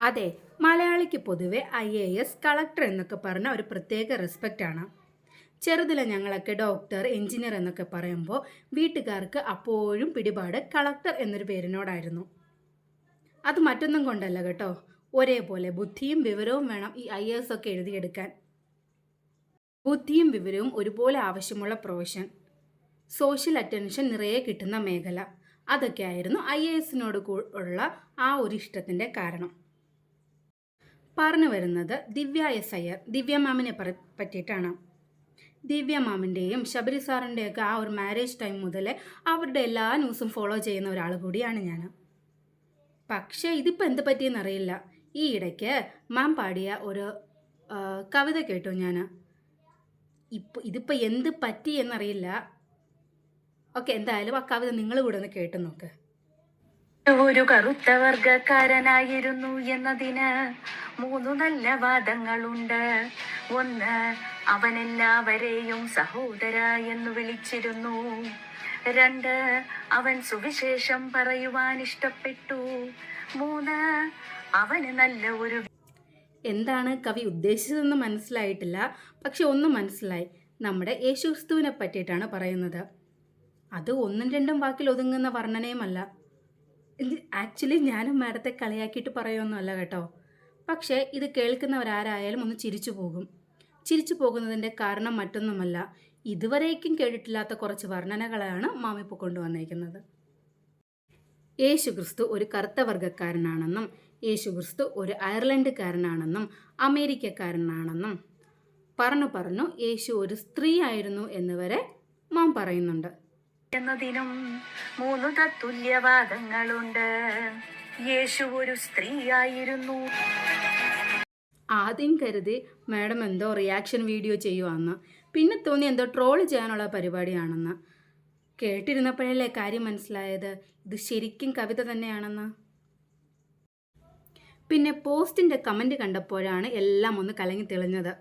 അതെ മലയാളിക്ക് പൊതുവെ ഐ എ എസ് കളക്ടർ എന്നൊക്കെ പറഞ്ഞ ഒരു പ്രത്യേക റെസ്പെക്റ്റ് ആണ്. ചെറുതിലെ ഞങ്ങളൊക്കെ ഡോക്ടർ എഞ്ചിനീയർ എന്നൊക്കെ പറയുമ്പോൾ വീട്ടുകാർക്ക് അപ്പോഴും പിടിപാട് കളക്ടർ എന്നൊരു പേരിനോടായിരുന്നു. അത് മറ്റൊന്നും കൊണ്ടല്ല കേട്ടോ. ഒരേപോലെ ബുദ്ധിയും വിവരവും വേണം ഈ ഐ എസ് ഒക്കെ എഴുതിയെടുക്കാൻ. ബുദ്ധിയും വിവരവും ഒരുപോലെ ആവശ്യമുള്ള പ്രൊഫഷൻ സോഷ്യൽ അറ്റൻഷൻ നിറയെ കിട്ടുന്ന മേഖല. അതൊക്കെയായിരുന്നു ഐ എ എസിനോട് ഉള്ള ആ ഒരു ഇഷ്ടത്തിന്റെ കാരണം. പറഞ്ഞു വരുന്നത് ദിവ്യ എസ് അയ്യർ ദിവ്യ മാമിനെ പറ- പറ്റിയിട്ടാണ്. ദിവ്യ മാമിന്റെയും ശബരി സാറിന്റെയൊക്കെ ആ ഒരു മാരേജ് ടൈം മുതൽ അവരുടെ എല്ലാ ന്യൂസും ഫോളോ ചെയ്യുന്ന ഒരാൾ കൂടിയാണ് ഞാൻ പക്ഷേ ഇതിപ്പോൾ എന്ത് പറ്റിയെന്നറിയില്ല ഈ ഇടയ്ക്ക് മാം പാടിയ ഒരു കവിത കേട്ടു ഞാൻ ഇപ്പോൾ ഇതിപ്പോൾ എന്ത് പറ്റി എന്നറിയില്ല. ഓക്കെ എന്തായാലും ആ കവിത നിങ്ങൾ കൂടെ ഒന്ന് കേട്ടു നോക്ക്. ഒരു കറുത്ത വർഗക്കാരനായിരുന്നു എന്നതിന് മൂന്ന് നല്ല വാദങ്ങളുണ്ട്. ഒന്ന് അവനെല്ലാവരെയും സഹോദര എന്ന് വിളിച്ചിരുന്നു. രണ്ട് അവൻ സുവിശേഷം പറയുവാൻ ഇഷ്ടപ്പെട്ടു. മൂന്ന് അവന് നല്ല ഒരു എന്താണ് കവി ഉദ്ദേശിച്ചതെന്ന് മനസ്സിലായിട്ടില്ല. പക്ഷെ ഒന്ന് മനസ്സിലായി. നമ്മുടെ യേശുക്രിസ്തുവിനെ പറ്റിയിട്ടാണ് പറയുന്നത്. അത് ഒന്നും രണ്ടും വാക്കിൽ ഒതുങ്ങുന്ന വർണനയുമല്ല. ഇത് ആക്ച്വലി ഞാനും മാഡത്തെ കളിയാക്കിയിട്ട് പറയുമൊന്നുമല്ല കേട്ടോ. പക്ഷേ ഇത് കേൾക്കുന്നവരാരായാലും ഒന്ന് ചിരിച്ചു പോകും. ചിരിച്ചു പോകുന്നതിന്റെ കാരണം മറ്റൊന്നുമല്ല ഇതുവരേക്കും കേട്ടിട്ടില്ലാത്ത കുറച്ച് വർണനകളാണ് മാമിപ്പോൾ കൊണ്ടുവന്നേക്കുന്നത്. യേശുക്രിസ്തു ഒരു കറുത്ത വർഗക്കാരനാണെന്നും യേശുക്രിസ്തു ഒരു അയർലൻഡുകാരനാണെന്നും അമേരിക്കക്കാരനാണെന്നും പറഞ്ഞു പറഞ്ഞു യേശു ഒരു സ്ത്രീ ആയിരുന്നു എന്ന് വരെ മാം പറയുന്നുണ്ട്. എന്നതിനും മൂന്ന് തത്തുല്യവാദങ്ങളുണ്ട് യേശു ഒരു സ്ത്രീയായിരുന്നു. ആദ്യം കരുതി മാഡം എന്തോ റിയാക്ഷൻ വീഡിയോ ചെയ്യുവാന്ന്. പിന്നെ തോന്നി എന്തോ ട്രോൾ ചെയ്യാനുള്ള പരിപാടിയാണെന്ന്. കേട്ടിരുന്നപ്പോഴല്ലേ കാര്യം മനസ്സിലായത്? ഇത് ശരിക്കും കവിത തന്നെയാണെന്ന്. പിന്നെ പോസ്റ്റിന്റെ കമന്റ് കണ്ടപ്പോഴാണ് എല്ലാം ഒന്ന് കലങ്ങി തെളിഞ്ഞത്.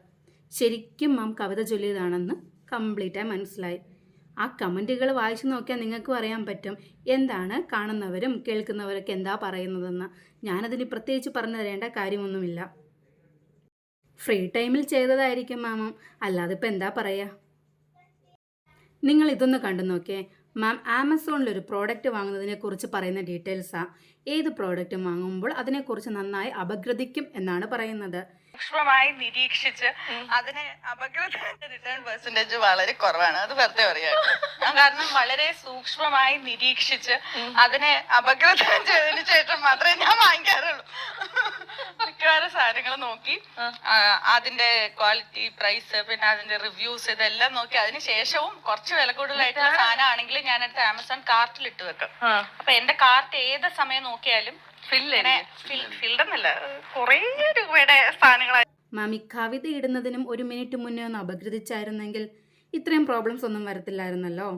ശരിക്കും മാം കവിത ചൊല്ലിയതാണെന്ന് കംപ്ലീറ്റായി മനസ്സിലായി. ആ കമന്റുകൾ വായിച്ചു നോക്കിയാൽ നിങ്ങൾക്ക് പറയാൻ പറ്റും എന്താണ് കാണുന്നവരും കേൾക്കുന്നവരൊക്കെ എന്താ പറയുന്നതെന്ന്. ഞാനതിന് പ്രത്യേകിച്ച് പറഞ്ഞു തരേണ്ട കാര്യമൊന്നുമില്ല. ഫ്രീ ടൈമിൽ ചെയ്തതായിരിക്കും മാമം. അല്ലാതെ എന്താ പറയുക നിങ്ങൾ ഇതൊന്ന് കണ്ടു നോക്കിയേ. മാം ആമസോണിൽ ഒരു പ്രോഡക്റ്റ് വാങ്ങുന്നതിനെ കുറിച്ച് പറയുന്ന ഡീറ്റെയിൽസാ ഏത് പ്രോഡക്റ്റ് വാങ്ങുമ്പോൾ അതിനെക്കുറിച്ച് നന്നായി അപഗ്രഥിക്കും എന്നാണ് പറയുന്നത്. സൂക്ഷ്മമായി നിരീക്ഷിച്ച് അതിനെ അപകട റിട്ടേൺ പെർസെന്റേജ് വളരെ കുറവാണ്. അത് വെറുതെ പറയാം കാരണം വളരെ സൂക്ഷ്മമായി നിരീക്ഷിച്ച് അതിനെ അപകടം ചെയ്തതിനു ശേഷം മാത്രമേ ഞാൻ വാങ്ങിക്കാറുള്ളൂ. മിക്കവാറും സാധനങ്ങൾ നോക്കി. അതിന്റെ ക്വാളിറ്റി പ്രൈസ് പിന്നെ അതിന്റെ റിവ്യൂസ് ഇതെല്ലാം നോക്കി. അതിന് ശേഷവും കുറച്ച് വില കൂടുതലായിട്ടുള്ള സാധനമാണെങ്കിൽ ഞാൻ എടുത്ത് ആമസോൺ കാർട്ടിൽ ഇട്ട് വെക്കും. അപ്പൊ എന്റെ കാർട്ട് ഏത് സമയം നോക്കിയാലും കുറേ രൂപയുടെ സാധനങ്ങൾ മാമി ഈ കവിത ഇടുന്നതിനും ഒരു മിനിറ്റ് മുന്നേ ഒന്ന് അപഗ്രഥിച്ചായിരുന്നെങ്കിൽ ഇത്രയും പ്രോബ്ലംസ് ഒന്നും വരത്തില്ലായിരുന്നല്ലോ.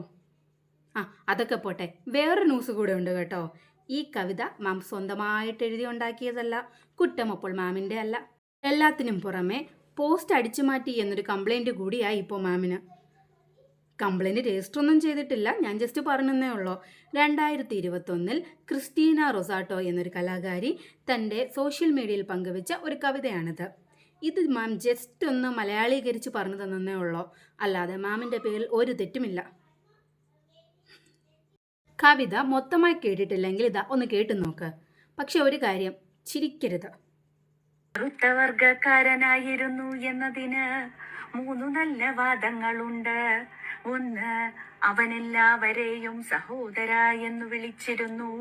ആ അതൊക്കെ പോട്ടെ. വേറൊരു ന്യൂസ് കൂടെ ഉണ്ട് കേട്ടോ. ഈ കവിത മാം സ്വന്തമായിട്ട് എഴുതി ഉണ്ടാക്കിയതല്ല കുറ്റം അപ്പോൾ മാമിന്റെ അല്ല. എല്ലാത്തിനും പുറമെ പോസ്റ്റ് അടിച്ചു മാറ്റി എന്നൊരു കംപ്ലൈന്റ് കൂടിയായി ഇപ്പോൾ മാമിന്. കംപ്ലൈന്റ് രജിസ്റ്റർ ഒന്നും ചെയ്തിട്ടില്ല ഞാൻ ജസ്റ്റ് പറഞ്ഞതേ ഉള്ളൂ. രണ്ടായിരത്തി ഇരുപത്തൊന്നിൽ ക്രിസ്റ്റീന റൊസാട്ടോ എന്നൊരു കലാകാരി തന്റെ സോഷ്യൽ മീഡിയയിൽ പങ്കുവച്ച ഒരു കവിതയാണിത്. ഇത് മാം ജസ്റ്റ് ഒന്ന് മലയാളീകരിച്ച് പറഞ്ഞു തന്നേ ഉള്ളൂ. അല്ലാതെ മാമിന്റെ പേരിൽ ഒരു തെറ്റുമില്ല. കവിത മൊത്തമായി കേട്ടിട്ടില്ലെങ്കിൽ ഇതാ ഒന്ന് കേട്ടു നോക്ക്. പക്ഷെ ഒരു കാര്യം ചിരിക്കരുത്. വർഗക്കാരനായിരുന്നു എന്നതിന് മൂന്നു നല്ല വാദങ്ങളുണ്ട്. ഒന്ന് അവനെല്ലാവരെയും സഹോദര എന്ന് വിളിച്ചിരുന്നു.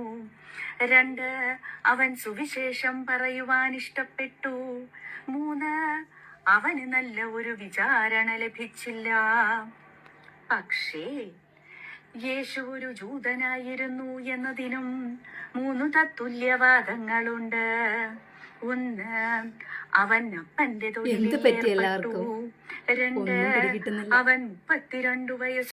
രണ്ട് അവൻ സുവിശേഷം പറയുവാൻ ഇഷ്ടപ്പെട്ടു. മൂന്ന് അവന് നല്ല ഒരു വിചാരണ ലഭിച്ചില്ല. പക്ഷേ യേശു ഒരു ജൂതനായിരുന്നു എന്നതിനും മൂന്ന് തത്തുല്യവാദങ്ങളുണ്ട് ഒന്ന് അവൻ അപ്പന്റെ തൊഴിലിൽ. എല്ലാവർക്കും? രണ്ട്. അവൻ മുപ്പത്തിരണ്ടു വയസ്സ്